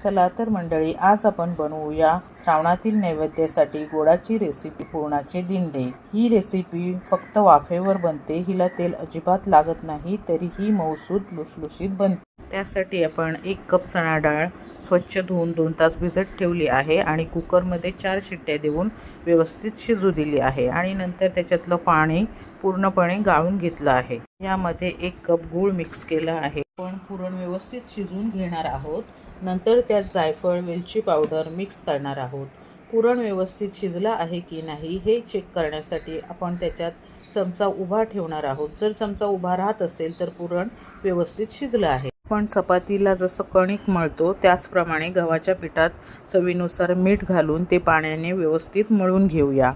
चला तर मंडळी आज आपण बनवूया श्रावणातील नैवेद्यासाठी गोडाची रेसिपी पुरणाचे दिंडे. ही रेसिपी फक्त वाफेवर बनते. हिला तेल अजिबात लागत नाही तरी ही मऊसूद लुसलुशीत बनते. त्यासाठी आपण एक कप चणा डाळ स्वच्छ धुवून दोन तास भिजत ठेवली आहे आणि कुकरमध्ये चार शिट्ट्या देऊन व्यवस्थित शिजू दिली आहे आणि नंतर त्याच्यातलं पाणी पूर्णपणे गाळून घेतलं आहे. यामध्ये एक कप गूळ मिक्स केला आहे. पण पुरण व्यवस्थित शिजून घेणार आहोत. नंतर त्यात जायफळ वेलची पावडर मिक्स करणार आहोत. पुरण व्यवस्थित शिजला आहे की नाही हे चेक करण्यासाठी आपण त्याच्यात चमचा उभा ठेवणार आहोत. जर चमचा उभा राहत असेल तर पुरण व्यवस्थित शिजलं आहे. पण चपातीला जसं कणिक मळतो त्याचप्रमाणे गव्हाच्या पिठात चवीनुसार मीठ घालून ते पाण्याने व्यवस्थित मळून घेऊया.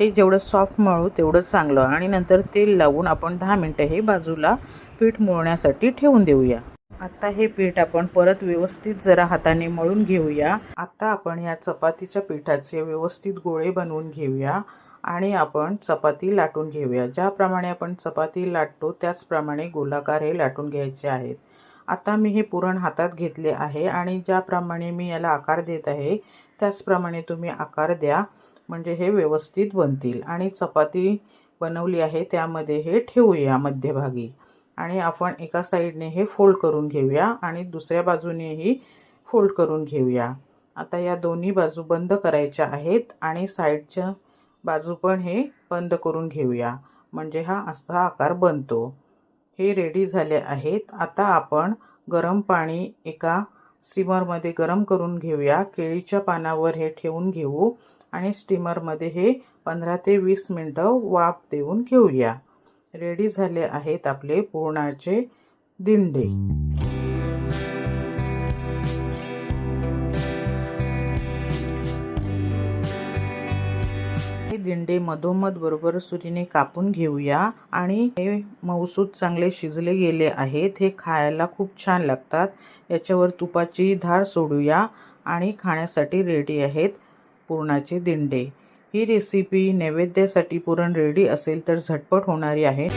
हे जेवढं सॉफ्ट मळू तेवढं चांगलं. आणि नंतर तेल लावून आपण दहा मिनटं हे बाजूला पीठ मळण्यासाठी ठेवून देऊया. आता हे पीठ आपण परत व्यवस्थित जरा हाताने मळून घेऊया. आता आपण या चपातीच्या पिठाचे व्यवस्थित गोळे बनवून घेऊया आणि आपण चपाती लाटून घेऊया. ज्याप्रमाणे आपण चपाती लाटतो त्याचप्रमाणे गोलाकार हे लाटून घ्यायचे आहेत. आता मी हे पुरण हातात घेतले आहे आणि ज्याप्रमाणे मी याला आकार देत आहे त्याचप्रमाणे तुम्ही आकार द्या म्हणजे हे व्यवस्थित बनतील. आणि चपाती बनवली आहे त्यामध्ये हे ठेवूया मध्यभागी. आणि आपण एका साईडने हे फोल्ड करून घेऊया आणि दुसऱ्या बाजूनेही फोल्ड करून घेऊया. आता या दोन्ही बाजू बंद करायच्या आहेत आणि साईडच्या बाजू पण हे बंद करून घेऊया. म्हणजे हा असा आकार बनतो. हे रेडी झाले आहेत. आता आपण गरम पाणी एका स्टीमरमध्ये गरम करून घेऊया. केळीच्या पानावर हे ठेवून घेऊ आणि स्टीमरमध्ये हे पंधरा ते वीस मिनटं वाफ देऊन घेऊया. रेडी झाले आहेत आपले पुरणाचे दिंडे. दिंडे मधोमध बरोबर सुरीने कापून घेऊया. आणि हे मऊसूद चांगले शिजले गेले आहेत. हे खायला खूप छान लागतात. याच्यावर तुपाची धार सोडूया आणि खाण्यासाठी रेडी आहेत पुरणाचे दिंडे. ही रेसिपी नैवेद्यासाठी पुरण रेडी असेल तर झटपट होणारी आहे.